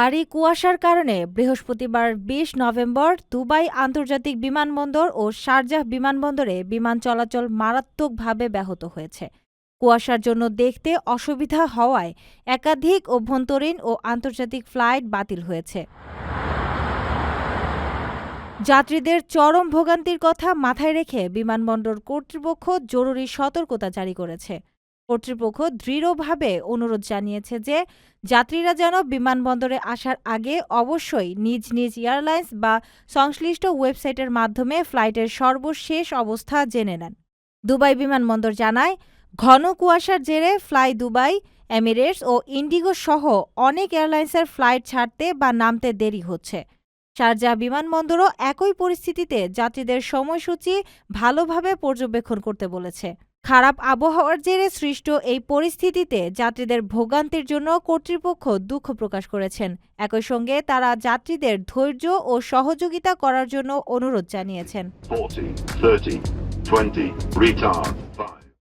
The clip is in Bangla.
ভারী কুয়াশার কারণে বৃহস্পতিবার বিশ নভেম্বর দুবাই আন্তর্জাতিক বিমানবন্দর ও শারজাহ বিমানবন্দরে বিমান চলাচল মারাত্মকভাবে ব্যাহত হয়েছে। কুয়াশার জন্য দেখতে অসুবিধা হওয়ায় একাধিক অভ্যন্তরীণ ও আন্তর্জাতিক ফ্লাইট বাতিল হয়েছে। যাত্রীদের চরম ভোগান্তির কথা মাথায় রেখে বিমানবন্দর কর্তৃপক্ষ জরুরি সতর্কতা জারি করেছে। কর্তৃপক্ষ দৃঢ়ভাবে অনুরোধ জানিয়েছে যে যাত্রীরা যেন বিমানবন্দরে আসার আগে অবশ্যই নিজ নিজ এয়ারলাইন্স বা সংশ্লিষ্ট ওয়েবসাইটের মাধ্যমে ফ্লাইটের সর্বশেষ অবস্থা জেনে নেন। দুবাই বিমানবন্দর জানায়, ঘন কুয়াশার জেরে ফ্লাই দুবাই, এমিরেটস ও ইন্ডিগো সহ অনেক এয়ারলাইন্সের ফ্লাইট ছাড়তে বা নামতে দেরি হচ্ছে। শারজাহ বিমানবন্দরও একই পরিস্থিতিতে যাত্রীদের সময়সূচি ভালোভাবে পর্যবেক্ষণ করতে বলেছে। খারাপ আবহাওয়ার জেরে সৃষ্ট এই পরিস্থিতিতে যাত্রীদের ভোগান্তির জন্য কর্তৃপক্ষ দুঃখ প্রকাশ করেছেন। একই সঙ্গে তারা যাত্রীদের ধৈর্য ও সহযোগিতা করার জন্য অনুরোধ জানিয়েছেন।